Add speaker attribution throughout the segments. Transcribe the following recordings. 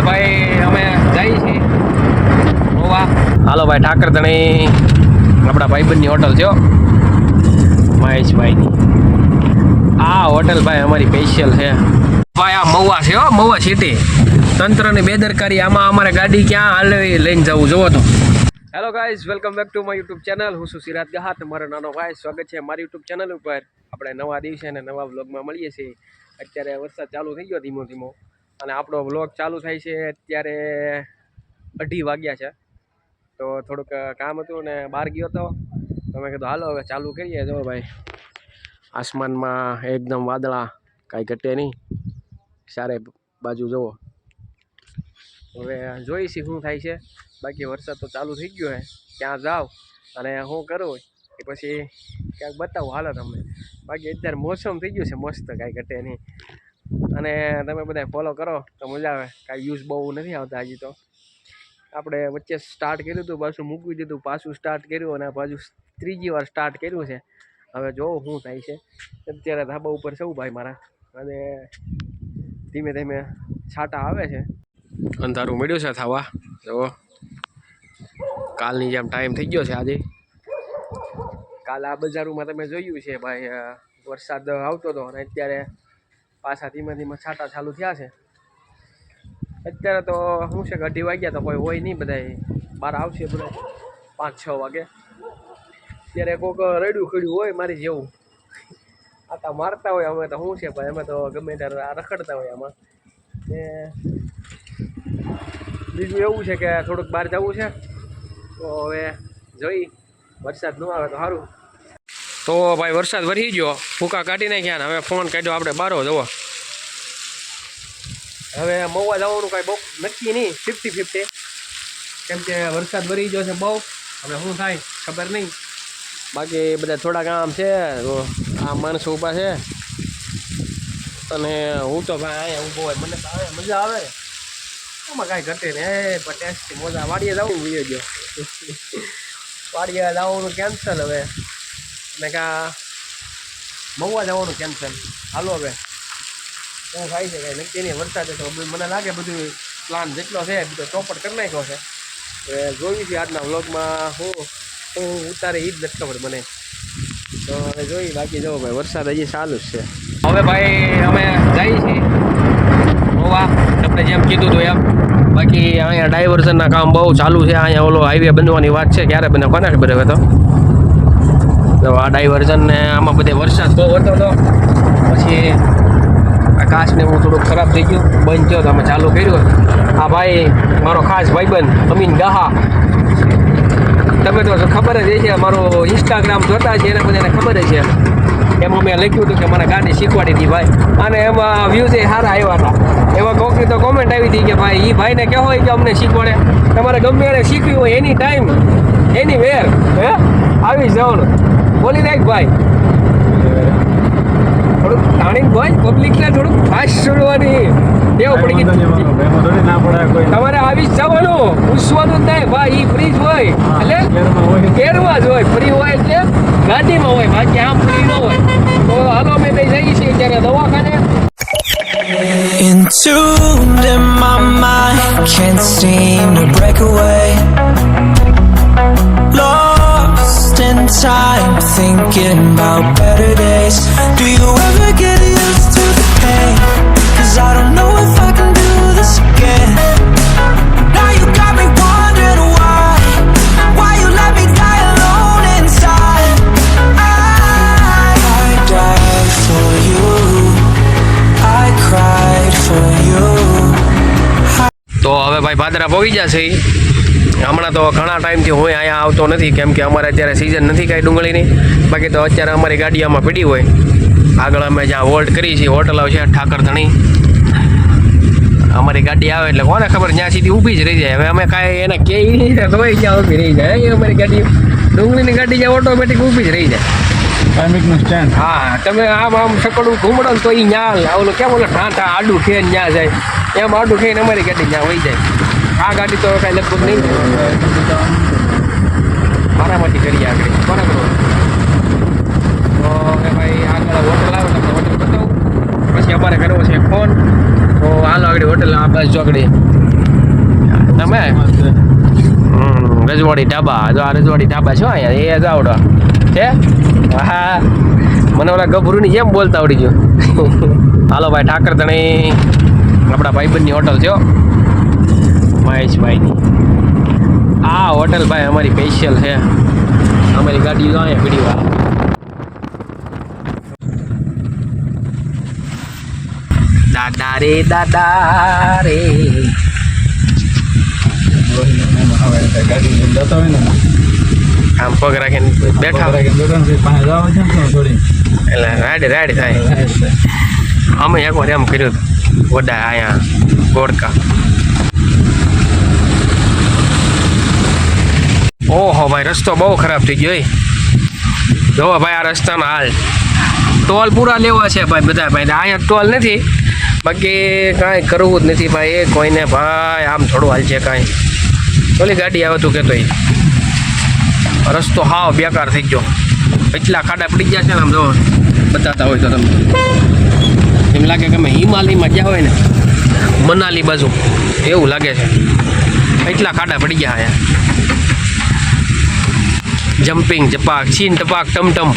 Speaker 1: હવે ભાઈ અમે જઈએ છીએ. ગોવા હાલો ભાઈ ઠાકર ધણી આપણા ભાઈબંધની હોટલ છે મહેશભાઈની. આ હોટલ ભાઈ અમારી સ્પેશિયલ છે. ભાઈ આ મહુવા છે હો મહુવા સિટી તંત્રની બેદરકારી આમાં અમારે ગાડી ક્યાં હાલવી લઈને જવું જોવો તો. Hello guys welcome back to my YouTube channel હું છું સિરાજ ગહાત મારો નાનો ભાઈ સ્વાગત છે મારી યુટ્યુબ ચેનલ ઉપર. આપણે નવા દિવસે અને નવા વ્લોગમાં મળીએ છીએ. અત્યારે વરસાદ ચાલુ થઈ ગયો ધીમો ધીમો. અને આપણો બ્લોગ ચાલુ થાય છે અત્યારે અઢી વાગ્યા છે. તો થોડુંક કામ હતું ને બહાર ગયો હતો તો મેં કીધું, હાલો, હવે ચાલુ કરીએ. જો ભાઈ, આસમાનમાં એકદમ વાદળા, કાંઈ ઘટે નહીં. સારે બાજુ જુઓ. હવે જોઈશી શું થાય છે. બાકી વરસાદ તો ચાલુ થઈ ગયો છે ત્યાં જાઓ અને શું કરું એ પછી ક્યાંક બતાવું. હાલો તમને. બાકી અત્યારે મોસમ થઈ ગયું છે, મસ્ત કાંઈ ઘટે નહીં. અને તમે બધા ફોલો કરો, તો મજા આવે. કાંઈ વ્યૂઝ બહુ નથી આવતા હજી તો. આપણે વચ્ચે સ્ટાર્ટ કર્યું હતું, પાછું મૂકી દીધું, પાછું સ્ટાર્ટ કર્યું અને પાછું ત્રીજી વાર સ્ટાર્ટ કર્યું છે. હવે જોવો શું થાય છે. અત્યારે ધાબા ઉપર સૌ ભાઈ મારા. અને ધીમે ધીમે છાંટા આવે છે. અંધારું મળ્યું છે થવા જુઓ. કાલની જેમ ટાઈમ થઈ ગયો છે આજે. કાલ આ બજારોમાં તમે જોયું છે ભાઈ વરસાદ આવતો હતો અને અત્યારે પાછા ધીમે ધીમે છાંટા ચાલુ થયા છે. અત્યારે તો શું છે કે અઢી વાગ્યા તો કોઈ હોય નહીં બધા બહાર આવશે બધા પાંચ, છ વાગે. ત્યારે કોઈક રડ્યું ખડ્યું હોય મારી જેવું. આતા મારતા હોય અમે તો શું છે ભાઈ અમે તો ગમે ત્યારે રખડતા હોય આમાં. ને બીજું એવું છે કે થોડુંક બહાર જવું છે. તો હવે જોઈ, વરસાદ ન આવે તો સારું તો ભાઈ વરસાદ વરી ગયો. ફૂકા કાઢી નાખ્યા ને હવે ફોન કાઢ્યો આપણે બારો જવો હવે મહુવા જવાનું કાંઈ બહુ નક્કી નહીં ફિફ્ટી ફિફ્ટી કેમ કે વરસાદ વરી ગયો છે બહુ. હવે શું થાય, ખબર નહીં. બાકી બધા થોડા કામ છે આ માણસો ઊભા છે. અને હું તો ભાઈ અહીંયા ઊભો હોય, મને આવે, મજા આવે. આમાં કાંઈ ઘટે ને પણ પટેસથી મોજા. વાડીએ જવું વિયો ગયો. વાડીએ જવાનું કેન્સલ હવે. અને કહા મહુવા જવાનું કેન્સલ હાલો હવે શું થાય છે કાંઈ નક્કી નહીં વરસાદ છે તો મને લાગે બધું પ્લાન જેટલો છે બધો ચોપટ કરી નાખ્યો છે હવે જોયું છે આજના વ્લોગમાં હું હું ઉતારે એ જ નથી ખબર મને તો હવે જોઈ બાકી જવો ભાઈ વરસાદ હજી ચાલુ જ છે હવે ભાઈ અમે જઈએ છીએ ગોવા તમને જેમ કીધું હતું એમ બાકી અહીંયા ડાયવર્ઝનના કામ બહુ ચાલુ છે અહીંયા ઓલો હાઈવે બનવાની વાત છે ક્યારે બને કોને ખબર હવે તો તો આ ડાયવર્ઝન ને આમાં બધે વરસાદ બહુ હતો તો પછી આકાશને હું થોડુંક ખરાબ થઈ ગયું. બંધ થયો તો અમે ચાલુ કર્યું આ ભાઈ, મારો ખાસ ભાઈબંધ, અમીન ગાહા. તમે તો ખબર જ છે મારું ઇન્સ્ટાગ્રામ જોતા છે એને બધાને ખબર જ છે એમાં મેં લખ્યું હતું કે મને ગાડી શીખવાડી હતી ભાઈ. અને એમાં વ્યૂઝ એ સારા આવ્યા હતા. એમાં કોકની તો કોમેન્ટ આવી હતી કે ભાઈ એ ભાઈને કહો કે અમને શીખવાડે? તમારે ગમે એને શીખવી હોય એની ટાઈમ એની વેર હે? આવી જવાનું. બોલી નાખ ભાઈ. થોડુંક તાણી ભાઈ પબ્લિકને થોડુંક ફાસ્ટ છોડવાની. ટેવ પડી ગઈ. તમારે આવી જ જવાનું. પૂછવાનું જ નહીં ભાઈ ઈ ફ્રી જ હોય. એટલે કેરમાં જ હોય. ફ્રી હોય એટલે ગાડીમાં હોય. બાકી આમ ફ્રી ન હોય. તો હાલો અમે લઈ જઈએ છીએ ત્યારે દવાખાને.
Speaker 2: Entombed in my mind, can't seem to break away. time, thinking about better days. Do you ever get used to the pain? Cause I don't know if I can do this again. Now you got me wondering why. Why you let me die alone inside? I, I died for you. I cried for you.
Speaker 1: તો હવે ભાઈ ભાદરા પહોંચી જશે ઈ. હમણાં તો ઘણા ટાઈમથી હું અહીંયા આવતો નથી કેમ કે અમારે અત્યારે સિઝન નથી કાંઈ ડુંગળીની. બાકી તો અત્યારે અમારી ગાડી આમાં પડી હોય. આગળ અમે જ્યાં હોલ્ટ કરી છીએ હોટલ આવશે ઠાકર ધણી અમારી ગાડી આવે એટલે કોને ખબર ત્યાં સીધી ઊભી જ રહી જાય. હવે અમે કાંઈ એને કે તોય ત્યાં ઊભી રહી જાય. અમારી ગાડી ડુંગળીની ગાડી જ્યાં ઓટોમેટિક ઊભી જ રહી જાય.
Speaker 3: સ્ટેન્ડ
Speaker 1: હા તમે આમ આમ સકડું ઘૂમડો તો એ ન્યા ઓલું કેમ ઓલું ઠાઠા આડું ખેન ન્યા જાય. એમ આડું ખેન અમારી ગાડી ત્યાં વહી જાય. આ ગાડી તો કાંઈ લગભગ નહીં. મારામાંથી કરીએ આગળ. બરાબર તો હવે ભાઈ આગળ હોટલ આવે હોટલ બતાવું. પછી અમારે કરવો છે ફોન. તો હાલો આગળ હોટલ આ બાજુ આગળ. તમે? રજવાડી ઢાબા. જો આ રજવાડી ઢાબા છો અહીંયા. એ જ આવડો. છે? હા. મને ઓલા ગભરુની જેમ બોલતા આવડી ગયું. હાલો ભાઈ, ઠાકર તણી આપણા ભાઈબંધની હોટલ છે. મહેશભાઈની. આ હોટલ ભાઈ અમારી સ્પેશિયલ છે. અમારી ગાડી જો અહીંયા પીડી વાર દાદા રે દાદા રે. આમ પગ રાખીને બેઠા. એટલે રાડ રાડ થાય. અમે એકવાર એમ કર્યું, વડા અહીંયા ગોળકા ઓહો, ભાઈ, રસ્તો બહુ ખરાબ થઈ ગયો જોવો ભાઈ, આ રસ્તાનો હાલ. ટોલ પૂરા લેવા છે, ભાઈ, બધા, ભાઈ અહીંયા ટોલ નથી. બાકી કાંઈ કરવું જ નથી, ભાઈ, એ કોઈને, ભાઈ, આમ થોડું હાલ છે કાંઈ. ઓલી ગાડી આવે તું કહેતો રસ્તો હાવ બેકાર થઈ ગયો. એટલા ખાડા પડી ગયા છે ને આમ જો બતાતા હોય તો તમને એમ લાગે કે અમે હિમાલયમાં ગયા હોય ને, મનાલી બાજુ. એવું લાગે છે. એટલા ખાડા પડી ગયા અહીંયા. જમ્પિંગ ચપાક છીન ટપાક ટમટમ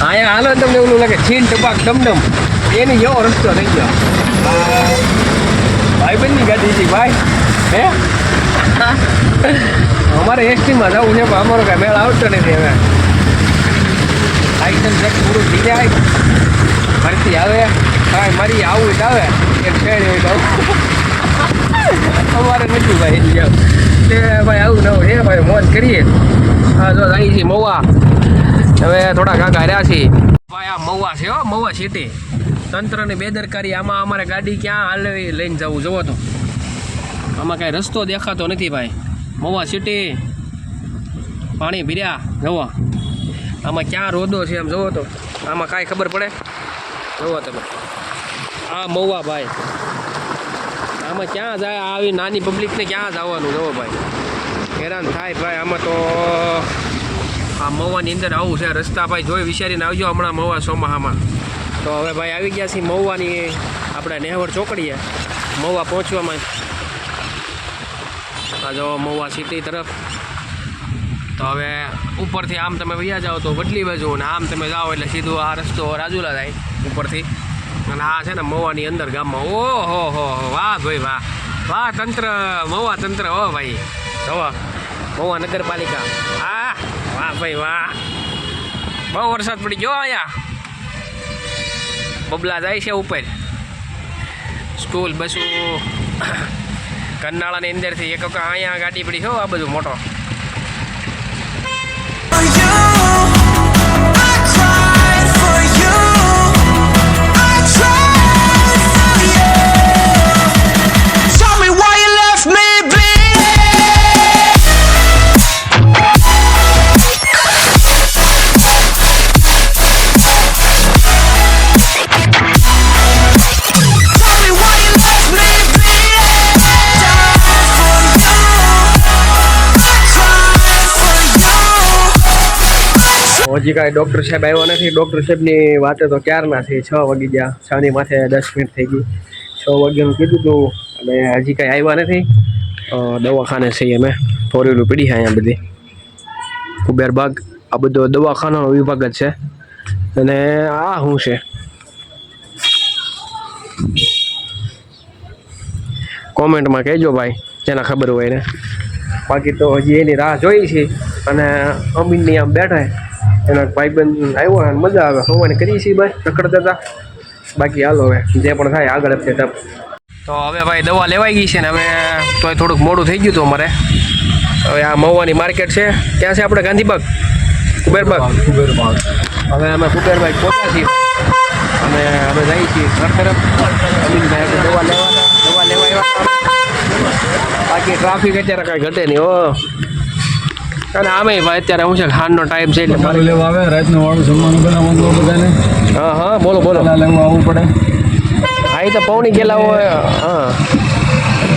Speaker 1: અહીંયા હાલો તમને એવું લાગે છીન ટપાક ટમટમ એની જેવો રસ્તો થઈ ગયો ભાઈ બંધની ગાડી હતી ભાઈ હે અમારે એસટીમાં જવું છે પણ અમારો કાંઈ મેળ આવતો નથી હવે લાઇસન્સ ચેક પૂરું થઈ જાય ફરીથી આવે કાંઈ મારી આવું જ આવે એક ટ્રેન હોય અમારે નથી ભાઈ એટલે ભાઈ આવું નવું છે ભાઈ, મોજ કરીએ. હા જો અહીં છે મહુવા. હવે થોડા કાંકા રહ્યા છીએ ભાઈ, આ મૌવા છે, હો, મહુવા સીટી તંત્રની બેદરકારી. આમાં અમારે ગાડી ક્યાં હાલવી લઈને જવું, જુઓ તો. આમાં કાંઈ રસ્તો દેખાતો નથી ભાઈ. મૌવા સિટી પાણી ભીર્યા, જુઓ. આમાં ક્યાં રોદો છે એમ જુઓ તો. આમાં કાંઈ ખબર પડે? જુઓ તમે. આ મૌવા ભાઈ. આમાં ક્યાં જાય? આવી નાની પબ્લિકને ક્યાં જવાનું? જવો ભાઈ. હેરાન થાય ભાઈ, આમાં તો આ મહુવાની અંદર આવું છે. રસ્તા ભાઈ જોઈ વિચારીને આવજો હમણાં મહુવા સોમાહામાં તો હવે ભાઈ આવી ગયા છીએ મહુવાની આપણે નેહવર ચોકડીએ. મહુવા પહોંચવામાં. આ જો મહુવા સિટી તરફ. તો હવે ઉપરથી આમ તમે વૈયા જાઓ તો વડલી બાજુ અને આમ તમે જાઓ એટલે સીધું આ રસ્તો રાજુલા જાય ઉપરથી. અને આ છે ને મવાની અંદર ગામમાં. ઓ હો હો, વાહ ભાઈ, વાહ. વાહ, તંત્ર મવા તંત્ર, હો ભાઈ. હવા મહુવા નગરપાલિકા. હા, વાહ ભાઈ, વાહ. બહુ વરસાદ પડી ગયો અહીંયા. બબલા જાય છે ઉપર. સ્કૂલ, બસો. કરનાળાની અંદરથી એક વખત અહીંયા ગાડી પડી. છો આ બધું મોટો. હજી કાંઈ ડૉક્ટર સાહેબ આવ્યા નથી. ડૉક્ટર સાહેબની વાતે તો ક્યારના થઈ છ વાગી ગયા. છની માથે દસ મિનિટ થઈ ગઈ. છ વાગ્યાનું કીધું હતું અને હજી કાંઈ આવ્યા નથી. દવાખાને છીએ અમે ફોરેલું પીડી છે અહીંયા બધી. કુબેર બાગ. આ બધો દવાખાનાનો વિભાગ જ છે. અને આ શું છે? કોમેન્ટમાં કહેજો ભાઈ, જેના ખબર હોય ને બાકી તો હજી એની રાહ જોઈ છે. અને અમીનની આમ બેઠા એનો ભાઈબંધ આવ્યો અને મજા આવે. હોવાની કરીએ છીએ ભાઈ. રખડતા હતા બાકી હાલો હવે જે પણ થાય આગળ જ છે તપ તો હવે ભાઈ દવા લેવાઈ ગઈ છે ને હવે તોય થોડુંક મોડું થઈ ગયું હતું અમારે. હવે આ મહુવાની માર્કેટ છે. ક્યાં છે આપણે? ગાંધીબાગ? કુબેરબાગ. હવે અમે કુબેરબાગ પહોંચ્યા છીએ. અને અમે જઈએ છીએ ઘર તરફ. દવા લેવા દવા લેવા બાકી ટ્રાફિક અત્યારે કાંઈ ઘટે નહીં હો. અને આમે ભાઈ અત્યારે શું છે ખાંડનો ટાઈમ છે એટલે મારે
Speaker 3: લેવા આવે રાતનું વાળું જમવાનું બનાવવાનું હોય બધાને.
Speaker 1: હા હા બોલો બોલો.
Speaker 3: લેવું આવવું પડે.
Speaker 1: હા એ તો પૌની ગયેલા હોય હા.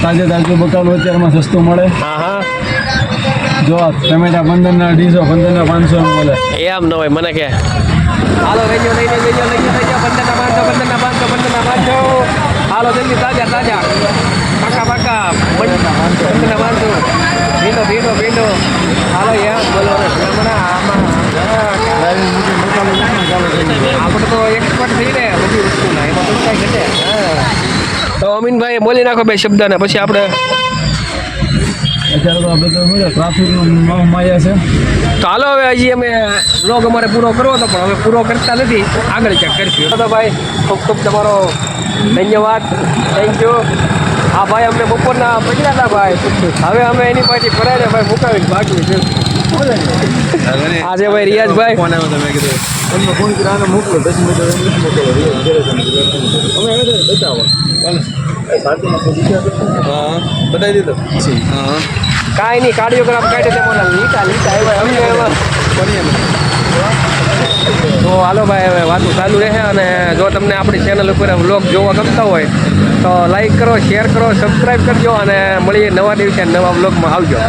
Speaker 3: તાજે તાજું બકાલું અત્યારમાં સસ્તું મળે.
Speaker 1: હા હા.
Speaker 3: જો ટમેટા પંદરના અઢીસો પંદરના પાંચસો એમ મળે
Speaker 1: એ આમ ન હોય મને કે. હાલો લઈ જાઓ લઈ જાઓ લઈ જાઓ લઈ જાઓ લઈ જાઓ પંદરના પાંચસો પંદરના પાંચસો પંદરના પાંચસો. હાલો જલ્દી તાજા તાજા. હા મંદના માણસો ભીંડો ભીંડો ભીંડો. હાલો યાર બોલો ને આમાં. આપણે તો એક્સપર્ટ થઈ રહ્યા બધી વસ્તુના. એમાં તો કાંઈ ઘટે. તો અમીનભાઈ બોલી નાખો બે શબ્દ ને પછી આપણે
Speaker 3: અત્યારે તો આપણે તો શું છે માયા છે.
Speaker 1: તો હાલો હવે હજી અમે વ્લોગ અમારે પૂરો કરવો હતો પણ હવે પૂરો કરતા નથી. આગળ ચેક કરશું. તો ભાઈ ખૂબ ખૂબ તમારો ધન્યવાદ. થેન્ક યુ હા ભાઈ અમને બપોરના પકડ્યા હતા ભાઈ. હવે અમે એની પાછી ફરાઈને ભાઈ મુકાવી બાકી છે. આજે ભાઈ રિયાઝભાઈ
Speaker 3: ફોન આવ્યો તમે કીધું તમને ફોન કર્યો આને મોકલો દસ મિનિટ અમે હવે બતાવો. હા બતાવી દીધો. હા
Speaker 1: કાંઈ નહીં કાર્ડિયોગ્રાફ કાઢે તે મને લીટા લીટા આવ્યા. અમને એમાં? તો હાલો ભાઈ, હવે વાતું ચાલુ રહે અને જો તમને આપણી ચેનલ ઉપર વ્લોગ જોવા ગમતા હોય, તો લાઈક કરો શેર કરો સબસ્ક્રાઈબ કરજો અને મળીએ નવા દિવસે નવા વ્લોગમાં આવજો.